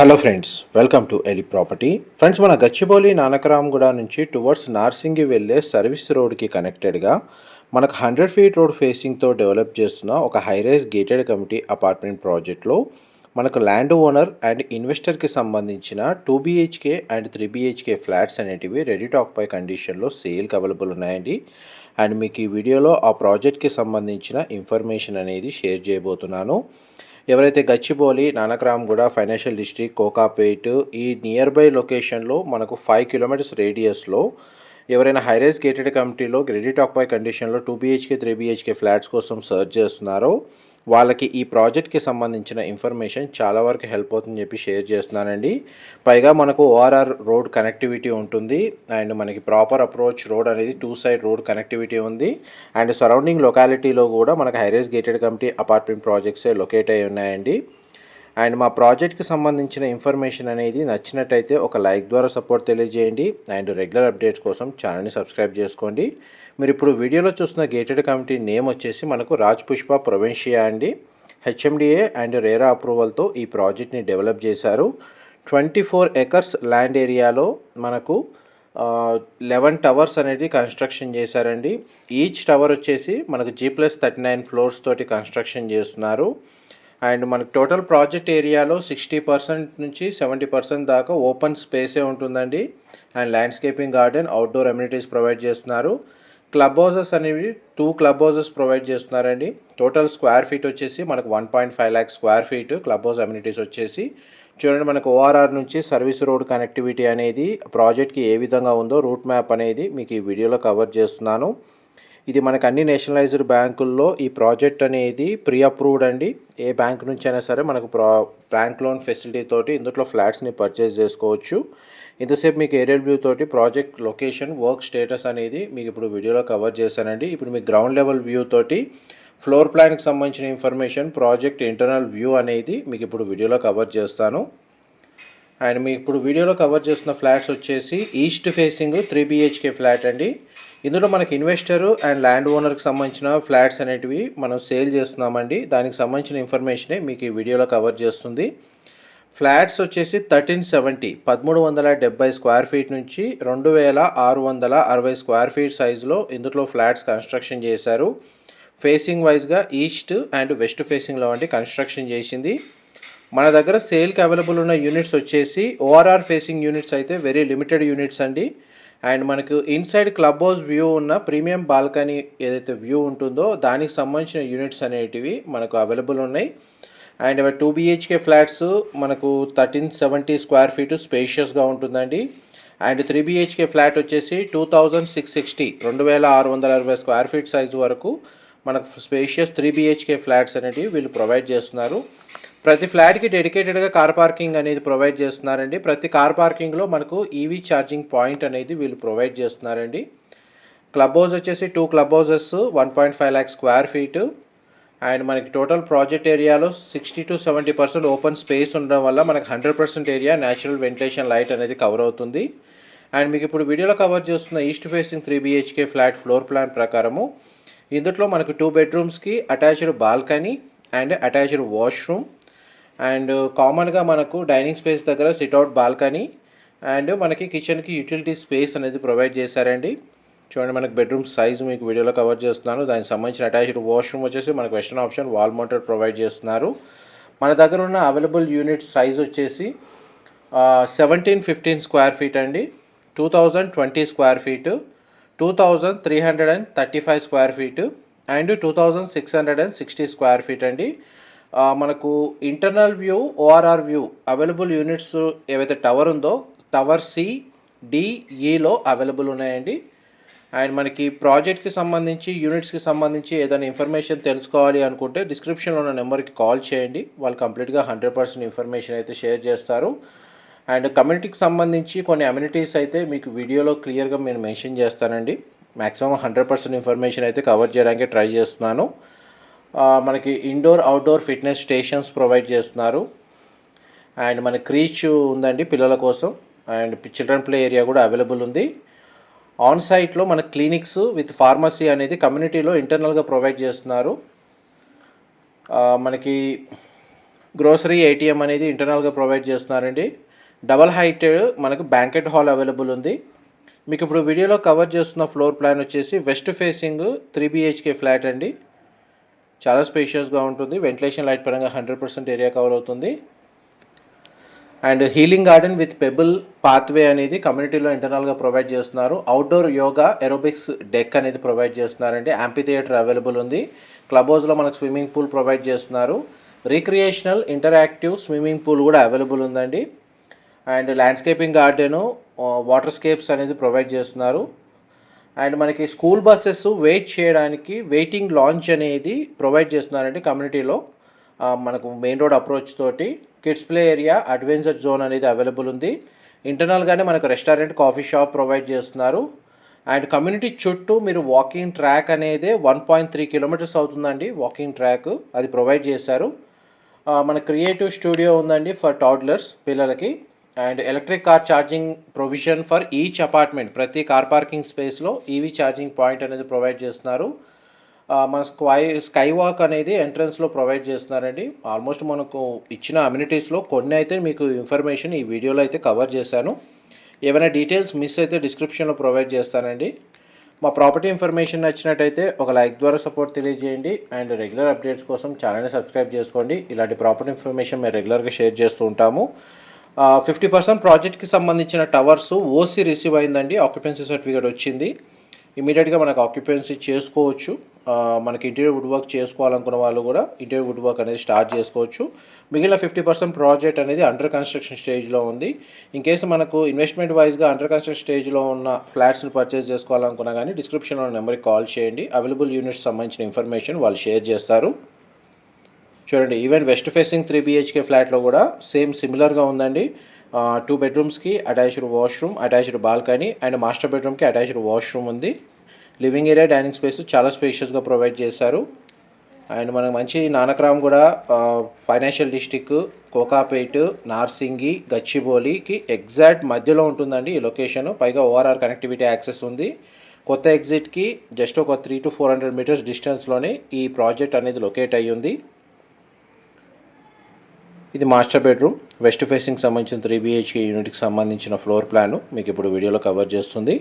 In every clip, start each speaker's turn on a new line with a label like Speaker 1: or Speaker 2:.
Speaker 1: Hello friends welcome to Eli property friends మన గచ్చిబౌలి నానకరాంగూడ నుంచి towards Narsingi వెళ్ళే సర్వీస్ రోడ్కి కనెక్టెడ్గా మనకు హండ్రెడ్ ఫీట్ రోడ్ ఫేసింగ్తో డెవలప్ చేస్తున్న ఒక హైరైజ్ గేటెడ్ కమిటీ అపార్ట్మెంట్ ప్రాజెక్ట్లో మనకు ల్యాండ్ ఓనర్ అండ్ ఇన్వెస్టర్కి సంబంధించిన two BHK and three BHK flats అనేటివి రెడీ టాక్ పై కండిషన్లో సేల్కి అవైలబుల్ ఉన్నాయండి. అండ్ మీకు ఈ వీడియోలో ఆ ప్రాజెక్ట్కి సంబంధించిన ఇన్ఫర్మేషన్ అనేది షేర్ చేయబోతున్నాను. ఎవరైతే గచ్చిబౌలి నానక్రామ్గూడ ఫైనాన్షియల్ డిస్ట్రిక్ట్ కోకాపేట్ ఈ నియర్ బై లొకేషన్లో మనకు ఫైవ్ కిలోమీటర్స్ రేడియస్లో ఎవరైనా హైరైజ్ గేటెడ్ కమిటీలో గ్రెడిట్ ఆక్పై కండిషన్లో two BHK three BHK flats కోసం సర్చ్ చేస్తున్నారో వాళ్ళకి ఈ ప్రాజెక్ట్కి సంబంధించిన ఇన్ఫర్మేషన్ చాలా వరకు హెల్ప్ అవుతుందని చెప్పి షేర్ చేస్తున్నానండి. పైగా మనకు ఓఆర్ఆర్ రోడ్ కనెక్టివిటీ ఉంటుంది. అండ్ మనకి ప్రాపర్ అప్రోచ్ రోడ్ అనేది టూ సైడ్ రోడ్ కనెక్టివిటీ ఉంది. అండ్ సరౌండింగ్ లొకాలిటీలో కూడా మనకు high rise gated community apartment ప్రాజెక్ట్సే locate అయి ఉన్నాయండి. అండ్ మా ప్రాజెక్ట్కి సంబంధించిన ఇన్ఫర్మేషన్ అనేది నచ్చినట్టయితే ఒక లైక్ ద్వారా సపోర్ట్ తెలియజేయండి. అండ్ రెగ్యులర్ అప్డేట్స్ కోసం ఛానల్ని సబ్స్క్రైబ్ చేసుకోండి. మీరు ఇప్పుడు వీడియోలో చూస్తున్న గేటెడ్ కమిటీ నేమ్ వచ్చేసి మనకు రాజ్ పుష్ప ప్రొవెన్షియా అండి. హెచ్ఎండిఏ అండ్ రేరా అప్రూవల్తో ఈ ప్రాజెక్ట్ని డెవలప్ చేశారు. ట్వంటీ ఫోర్ ఎకర్స్ ల్యాండ్ ఏరియాలో మనకు లెవెన్ టవర్స్ అనేది కన్స్ట్రక్షన్ చేశారండి. ఈచ్ టవర్ వచ్చేసి మనకు G plus thirty nine floors తోటి కన్స్ట్రక్షన్ చేస్తున్నారు. అండ్ మనకు టోటల్ ప్రాజెక్ట్ ఏరియాలో సిక్స్టీ పర్సెంట్ నుంచి సెవెంటీ పర్సెంట్ దాకా ఓపెన్ స్పేసే ఉంటుందండి. And landscaping garden outdoor amenities provide చేస్తున్నారు. క్లబ్ హౌజెస్ అనేవి టూ క్లబ్ హౌజెస్ ప్రొవైడ్ చేస్తున్నారండి. టోటల్ స్క్వేర్ ఫీట్ వచ్చేసి మనకు one point five lakh square feet club house amenities వచ్చేసి. చూడండి మనకు ఓఆర్ఆర్ నుంచి సర్వీస్ రోడ్ కనెక్టివిటీ అనేది ప్రాజెక్ట్కి ఏ విధంగా ఉందో రూట్ మ్యాప్ అనేది మీకు ఈ వీడియోలో కవర్ చేస్తున్నాను. ఇది మనకు అన్ని నేషనలైజ్డ్ బ్యాంకుల్లో ఈ ప్రాజెక్ట్ అనేది ప్రీ అప్రూవ్డ్ అండి. ఏ బ్యాంక్ నుంచి అయినా సరే మనకు ప్రా బ్యాంక్ లోన్ ఫెసిలిటీ తోటి ఇందులో ఫ్లాట్స్ని పర్చేస్ చేసుకోవచ్చు. ఇంతసేపు మీకు ఏరియల్ వ్యూ తోటి ప్రాజెక్ట్ లొకేషన్ వర్క్ స్టేటస్ అనేది మీకు ఇప్పుడు వీడియోలో కవర్ చేశానండి. ఇప్పుడు మీకు గ్రౌండ్ లెవెల్ వ్యూ తోటి ఫ్లోర్ ప్లాన్కి సంబంధించిన ఇన్ఫర్మేషన్ ప్రాజెక్ట్ ఇంటర్నల్ వ్యూ అనేది మీకు ఇప్పుడు వీడియోలో కవర్ చేస్తాను. అండ్ మీ ఇప్పుడు వీడియోలో కవర్ చేస్తున్న ఫ్లాట్స్ వచ్చేసి east facing three BHK flat అండి. ఇందులో మనకి ఇన్వెస్టరు అండ్ ల్యాండ్ ఓనర్కి సంబంధించిన ఫ్లాట్స్ అనేటివి మనం సేల్ చేస్తున్నామండి. దానికి సంబంధించిన ఇన్ఫర్మేషనే మీకు ఈ వీడియోలో కవర్ చేస్తుంది. ఫ్లాట్స్ వచ్చేసి థర్టీన్ సెవెంటీ పదమూడు వందల డెబ్బై స్క్వేర్ ఫీట్ నుంచి రెండు వేల ఆరు వందల అరవై స్క్వేర్ ఫీట్ సైజులో ఇందులో ఫ్లాట్స్ కన్స్ట్రక్షన్ చేశారు. ఫేసింగ్ వైజ్గా ఈస్ట్ అండ్ వెస్ట్ ఫేసింగ్లో వంటి కన్స్ట్రక్షన్ చేసింది. మన దగ్గర సేల్కి అవైలబుల్ ఉన్న యూనిట్స్ వచ్చేసి ఓఆర్ఆర్ ఫేసింగ్ యూనిట్స్ అయితే వెరీ లిమిటెడ్ యూనిట్స్ అండి. అండ్ మనకు ఇన్సైడ్ క్లబ్ హౌస్ వ్యూ ఉన్న ప్రీమియం బాల్కనీ ఏదైతే వ్యూ ఉంటుందో దానికి సంబంధించిన యూనిట్స్ అనేటివి మనకు అవైలబుల్ ఉన్నాయి. అండ్ టూ బిహెచ్కే ఫ్లాట్స్ మనకు థర్టీన్ సెవెంటీ స్క్వేర్ ఫీట్ స్పేషియస్గా ఉంటుందండి. అండ్ త్రీ బిహెచ్కే ఫ్లాట్ వచ్చేసి టూ థౌజండ్ సిక్స్ సిక్స్టీ రెండు వేల ఆరు వందల అరవై స్క్వేర్ ఫీట్ సైజు వరకు మనకు స్పేషియస్ త్రీ బిహెచ్కే ఫ్లాట్స్ అనేటివి వీళ్ళు ప్రొవైడ్ చేస్తున్నారు. ప్రతి ఫ్లాట్కి డెడికేటెడ్గా కార్ పార్కింగ్ అనేది ప్రొవైడ్ చేస్తున్నారండి. ప్రతి కార్ పార్కింగ్లో మనకు ఈవీ ఛార్జింగ్ పాయింట్ అనేది వీళ్ళు ప్రొవైడ్ చేస్తున్నారండి. క్లబ్ హౌస్ వచ్చేసి two club houses one point five lakh square feet. And మనకి టోటల్ ప్రాజెక్ట్ ఏరియాలో sixty to seventy percent open space ఉండడం వల్ల మనకు hundred percent area natural ventilation light అనేది కవర్ అవుతుంది. అండ్ మీకు ఇప్పుడు వీడియోలో కవర్ చేస్తున్న east facing three BHK flat floor plan ప్రకారము ఇందులో మనకు two బెడ్రూమ్స్కి attached balcony and attached washroom. And కామన్గా మనకు డైనింగ్ స్పేస్ దగ్గర సిట్అవుట్ బాల్కనీ అండ్ మనకి కిచెన్కి యూటిలిటీ స్పేస్ అనేది ప్రొవైడ్ చేశారండి. చూడండి మనకి బెడ్రూమ్ సైజ్ మీకు వీడియోలో కవర్ చేస్తున్నాను. దానికి సంబంధించిన అటాచ్డ్ వాష్రూమ్ వచ్చేసి మనకు western option wall mounted provide చేస్తున్నారు. మన దగ్గర ఉన్న అవైలబుల్ యూనిట్ సైజ్ వచ్చేసి సెవెంటీన్ ఫిఫ్టీన్ స్క్వేర్ ఫీట్ అండి. Two thousand twenty square feet two thousand three hundred and thirty five square feet and two thousand six hundred and sixty square feet అండి. మనకు internal view ORR view available units ఏవైతే tower ఉందో tower C డిఈలో అవైలబుల్ ఉన్నాయండి. And మనకి ప్రాజెక్ట్కి సంబంధించి యూనిట్స్కి సంబంధించి ఏదైనా ఇన్ఫర్మేషన్ తెలుసుకోవాలి అనుకుంటే డిస్క్రిప్షన్లో ఉన్న నెంబర్కి కాల్ చేయండి. వాళ్ళు కంప్లీట్గా హండ్రెడ్ పర్సెంట్ ఇన్ఫర్మేషన్ అయితే షేర్ చేస్తారు. అండ్ కమ్యూనిటీకి సంబంధించి కొన్ని అమ్యూనిటీస్ అయితే మీకు వీడియోలో క్లియర్గా నేను మెన్షన్ చేస్తానండి. మ్యాక్సిమం హండ్రెడ్ పర్సెంట్ ఇన్ఫర్మేషన్ అయితే కవర్ చేయడానికి ట్రై చేస్తున్నాను. మనకి indoor outdoor fitness stations provide చేస్తున్నారు. అండ్ మన క్రీచ్ ఉందండి పిల్లల కోసం. అండ్ చిల్డ్రన్ ప్లే ఏరియా కూడా అవైలబుల్ ఉంది. ఆన్ సైట్లో మన క్లినిక్స్ విత్ ఫార్మసీ అనేది కమ్యూనిటీలో ఇంటర్నల్గా ప్రొవైడ్ చేస్తున్నారు. మనకి గ్రోసరీ ఏటీఎం అనేది ఇంటర్నల్గా ప్రొవైడ్ చేస్తున్నారండి. డబల్ హైట్ మనకు బ్యాంకెట్ హాల్ అవైలబుల్ ఉంది. మీకు ఇప్పుడు వీడియోలో కవర్ చేస్తున్న ఫ్లోర్ ప్లాన్ వచ్చేసి west facing three BHK flat అండి. చాలా స్పేషియస్గా ఉంటుంది. వెంటిలేషన్ లైట్ పరంగా హండ్రెడ్ పర్సెంట్ ఏరియా కవర్ అవుతుంది. And healing garden with pebble pathway అనేది కమ్యూనిటీలో ఇంటర్నల్గా ప్రొవైడ్ చేస్తున్నారు. అవుట్డోర్ యోగా ఎరోబిక్స్ డెక్ అనేది ప్రొవైడ్ చేస్తున్నారండి. యాంపీ థియేటర్ అవైలబుల్ ఉంది క్లబ్ హౌస్లో మనకు స్విమ్మింగ్ పూల్ ప్రొవైడ్ చేస్తున్నారు. రీక్రియేషనల్ ఇంటరాక్టివ్ స్విమ్మింగ్ పూల్ కూడా అవైలబుల్ ఉందండి. అండ్ ల్యాండ్స్కేపింగ్ గార్డెను వాటర్స్కేప్స్ అనేది ప్రొవైడ్ చేస్తున్నారు. అండ్ మనకి స్కూల్ బస్సెస్ వెయిట్ చేయడానికి వెయిటింగ్ లాంచ్ అనేది ప్రొవైడ్ చేస్తున్నారండి కమ్యూనిటీలో. మనకు మెయిన్ రోడ్ అప్రోచ్ తోటి kids play area adventure zone అనేది అవైలబుల్ ఉంది. ఇంటర్నల్గానే మనకు రెస్టారెంట్ కాఫీ షాప్ ప్రొవైడ్ చేస్తున్నారు. అండ్ కమ్యూనిటీ చుట్టూ మీరు వాకింగ్ ట్రాక్ అనేది వన్ పాయింట్ త్రీ కిలోమీటర్స్ అవుతుందండి వాకింగ్ ట్రాక్ అది ప్రొవైడ్ చేశారు. మన క్రియేటివ్ స్టూడియో ఉందండి ఫర్ టాడ్లర్స్ పిల్లలకి. And electric car charging provision for each apartment ప్రతి కార్ పార్కింగ్ స్పేస్లో ఈవీ ఛార్జింగ్ పాయింట్ అనేది ప్రొవైడ్ చేస్తున్నారు. మన స్క్వై స్కై వాక్ అనేది ఎంట్రన్స్లో ప్రొవైడ్ చేస్తున్నారండి. ఆల్మోస్ట్ మనకు ఇచ్చిన అమ్యూనిటీస్లో కొన్ని అయితే మీకు ఇన్ఫర్మేషన్ ఈ వీడియోలో అయితే కవర్ చేశాను. ఏమైనా డీటెయిల్స్ మిస్ అయితే డిస్క్రిప్షన్లో ప్రొవైడ్ చేస్తానండి. మా ప్రాపర్టీ ఇన్ఫర్మేషన్ నచ్చినట్టయితే ఒక లైక్ ద్వారా సపోర్ట్ తెలియజేయండి. అండ్ రెగ్యులర్ అప్డేట్స్ కోసం ఛానల్ని సబ్స్క్రైబ్ చేసుకోండి. ఇలాంటి ప్రాపర్టీ ఇన్ఫర్మేషన్ మేము రెగ్యులర్గా షేర్ చేస్తూ ఉంటాము. ఫిఫ్టీ పర్సెంట్ ప్రాజెక్ట్కి సంబంధించిన టవర్స్ ఓసీ రిసీవ్ అయిందండి. ఆక్యుపెన్సీ సర్టిఫికేట్ వచ్చింది. ఇమీడియట్గా మనకు ఆక్యుపెన్సీ చేసుకోవచ్చు. మనకి ఇంటీరియర్ వుడ్ వర్క్ చేసుకోవాలనుకున్న వాళ్ళు కూడా ఇంటీరియర్ వుడ్ వర్క్ అనేది స్టార్ట్ చేసుకోవచ్చు. మిగిలిన ఫిఫ్టీ పర్సెంట్ ప్రాజెక్ట్ అనేది అండర్ కన్స్ట్రక్షన్ స్టేజ్లో ఉంది. ఇన్ కేసు మనకు ఇన్వెస్ట్మెంట్ వైజ్గా అండర్ కన్స్ట్రక్షన్ స్టేజ్లో ఉన్న ఫ్లాట్స్ని పర్చేస్ చేసుకోవాలనుకున్నా కానీ డిస్క్రిప్షన్లో నెంబర్కి కాల్ చేయండి. అవైలబుల్ యూనిట్స్ సంబంధించిన ఇన్ఫర్మేషన్ వాళ్ళు షేర్ చేస్తారు. చూడండి even west facing three BHK ఫ్లాట్లో కూడా సేమ్ సిమిలర్గా ఉందండి. Two బెడ్రూమ్స్కి attached washroom attached balcony and master బెడ్రూమ్కి అటాచ్డ్ వాష్రూమ్ ఉంది. లివింగ్ ఏరియా డైనింగ్ స్పేస్ చాలా స్పేషియస్గా ప్రొవైడ్ చేశారు. అండ్ మనకు మంచి నానక్రామ్ కూడా ఫైనాన్షియల్ డిస్టిక్ కోకాపేట్ నార్సింగి గచ్చిబౌలికి ఎగ్జాక్ట్ మధ్యలో ఉంటుందండి ఈ లొకేషన్ పైగా ఓఆర్ఆర్ కనెక్టివిటీ యాక్సెస్ ఉంది. కొత్త ఎగ్జిట్కి జస్ట్ ఒక three to four hundred metres డిస్టెన్స్లోనే ఈ ప్రాజెక్ట్ అనేది లొకేట్ అయ్యి ఉంది ఇది మాస్టర్ బెడ్రూమ్. వెస్ట్ ఫేసింగ్ సంబంధించిన త్రీ బిహెచ్కే యూనిట్కి సంబంధించిన ఫ్లోర్ ప్లాన్ మీకు ఇప్పుడు వీడియోలో కవర్ చేస్తుంది.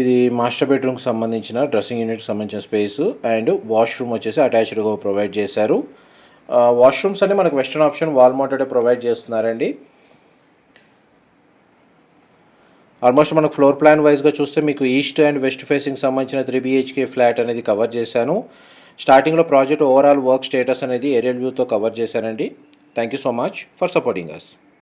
Speaker 1: ఇది మాస్టర్ బెడ్రూమ్కి సంబంధించిన డ్రెస్సింగ్ యూనిట్కి సంబంధించిన స్పేస్ అండ్ వాష్రూమ్ వచ్చేసి అటాచ్డ్గా ప్రొవైడ్ చేశారు. వాష్రూమ్స్ అన్ని మనకు వెస్టర్న్ ఆప్షన్ వాల్ మౌంటెడే ప్రొవైడ్ చేస్తున్నారండి. ఆల్మోస్ట్ మనకు ఫ్లోర్ ప్లాన్ వైజ్గా చూస్తే మీకు ఈస్ట్ అండ్ వెస్ట్ ఫేసింగ్ సంబంధించిన త్రీ బిహెచ్కే ఫ్లాట్ అనేది కవర్ చేశాను. స్టార్టింగ్లో ప్రాజెక్ట్ ఓవరాల్ వర్క్ స్టేటస్ అనేది ఏరియల్ వ్యూతో కవర్ చేశానండి thank you so much for supporting us